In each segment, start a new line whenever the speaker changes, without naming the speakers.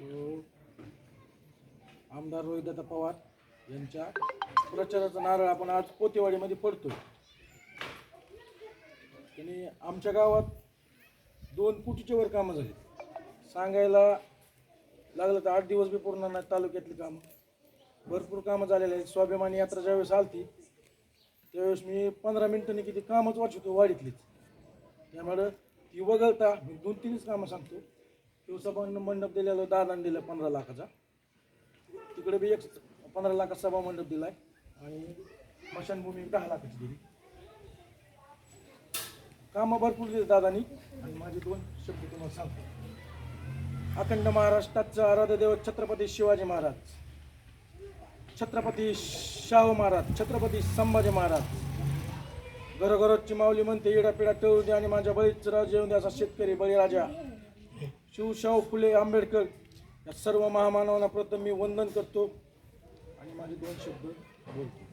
तो आमदार रोहिदादा पवार यांच्या प्रचाराचा नारळ आपण आज पोतेवाडीमध्ये पडतो त्यांनी आमच्या गावात दोन कोटीच्या वर कामं झाली. सांगायला लागलं तर आठ दिवस बी पूर्ण नाही तालुक्यातली कामं. भरपूर कामं झालेली आहेत. स्वाभिमानी यात्रा ज्यावेळेस आलती त्यावेळेस मी पंधरा मिनिटांनी किती कामच वाचतो वाढीतलीच. त्यामुळं ती वगळता मी दोन तीनच कामं सांगतो. शिवसभा मंडप दिलेलं दादान दिलं पंधरा लाखाचा. तिकडे बी एक पंधरा लाखाचा सभा मंडप दिलाय. आणि स्मशानभूमी दहा लाखाची दिली. कामं भरपूर दिली दादानी. आणि माझे दोन शब्द तुम्हाला सांगतो. अखंड महाराष्ट्राचं आराध्य देव छत्रपती शिवाजी महाराज. छत्रपती शाहू महाराज छत्रपती संभाजी महाराज. घरोघरोची माऊली म्हणते येडापिडा टळू दे आणि माझ्या बळीच राज येऊन द्याचा असा शेतकरी बळीराजा. शिवशाहू फुले आंबेडकर या सर्व महामानवांना प्रथम मी वंदन करतो. आणि माझे दोन शब्द बोलतो.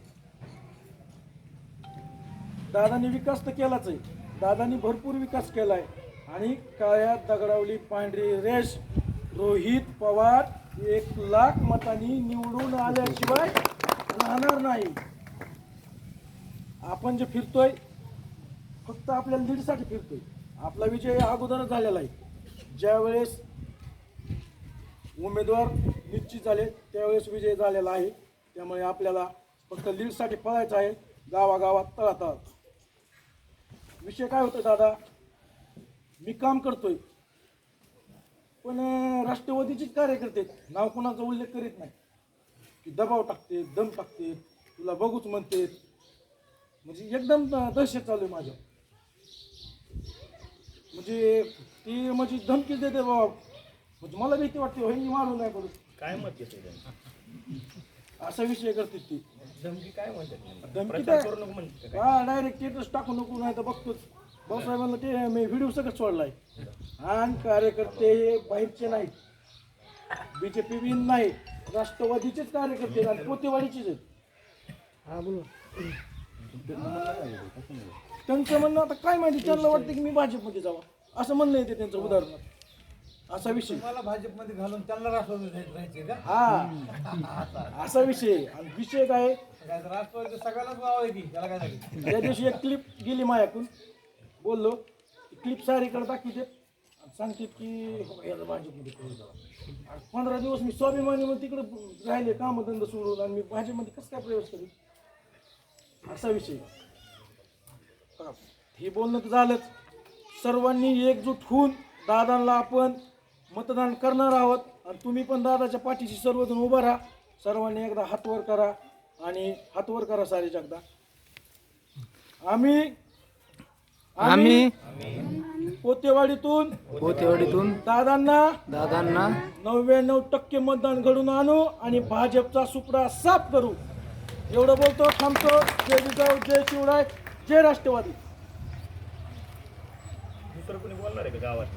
दादानी विकास तर केलाच आहे. दादानी भरपूर विकास केला आहे आणि काळ्या दगडावली पांढरी रेश रोहित पवार एक लाख मतांनी निवडून आल्याशिवाय राहणार नाही. आपण जे फिरतोय फक्त आपल्याला लीडसाठी फिरतोय. आपला विजय अगोदरच झालेला आहे. ज्यावेळेस उमेदवार निश्चित झाले त्यावेळेस विजय झालेला आहे. त्यामुळे आपल्याला फक्त लीडसाठी पळायचं आहे गावागावात तळातळ. विषय काय होतं दादा? मी काम करतोय पण राष्ट्रवादीचेच कार्यकर्ते नाव कोणाचा उल्लेख करीत नाही. की दबाव टाकते दम टाकते तुला बघूच म्हणते. म्हणजे एकदम दहशत चालू आहे माझ्या म्हणजे ती म्हणजे धमकी देते बाबा. म्हणजे मला भीती वाटते मी मारू नाही करू
काय मत घेते
असा विषय करते ती.
धमकी काय म्हणतात
धमकी काय?
करू नको म्हणते काय
हा डायरेक्ट स्टेटस टाकू नको नाही तर बघतोच. भाऊसाहेबांना ते मी व्हिडिओ सगळं सोडलाय. आणि कार्यकर्ते हे बाहेरचे नाहीत. बीजेपी बी नाही. राष्ट्रवादीचेच कार्यकर्ते आहेत आणि पोतेवाडीचेच आहेत. हा बोला. त्यांचं म्हणणं आता काय माहिती? त्यांना वाटतं की मी भाजपमध्ये जावा. असं म्हणणं येते त्यांचं उदाहरण असा विषय.
मला भाजपमध्ये घालून त्यांना राष्ट्रवादी राहायचे का?
हा. असा विषय आहे. आणि विषय काय आहे?
काय तर राष्ट्रवादी सगळ्यांनाच नाव आहे की? त्याला काय झालं?
त्या दिवशी एक क्लिप गेली माझ्याकडून बोललो क्लिप सारीकडे दाखवते आणि सांगते की हो, याला भाजपमध्ये करू द्या. आणि पंधरा दिवस मी स्वाभिमानी मध्ये तिकडे राहिले कामधंदा सोडून आणि मी भाजपमध्ये कसं काय प्रवेश करू? असा विषय हे बोलणं तर झालंच. सर्वांनी एकजूट होऊन दादांना आपण मतदान करणार आहोत. आणि तुम्ही पण दादाच्या पाठीशी सर्वजण उभं राहा. सर्वांनी एकदा हात वर करा आणि हात वर करा सारे जगदा. आम्ही
आम्ही
पोतेवाडीतून
पोतेवाडीतून
दादांना
दादांना
नव्याण्णव टक्के मतदान घडून आणू आणि भाजपचा सुपडा साफ करू. एवढं बोलतो थांबतो. जय जिजाऊ जय शिवराय. जय राष्ट्रवादी.
दुसरं कोणी बोलणार आहे का गावात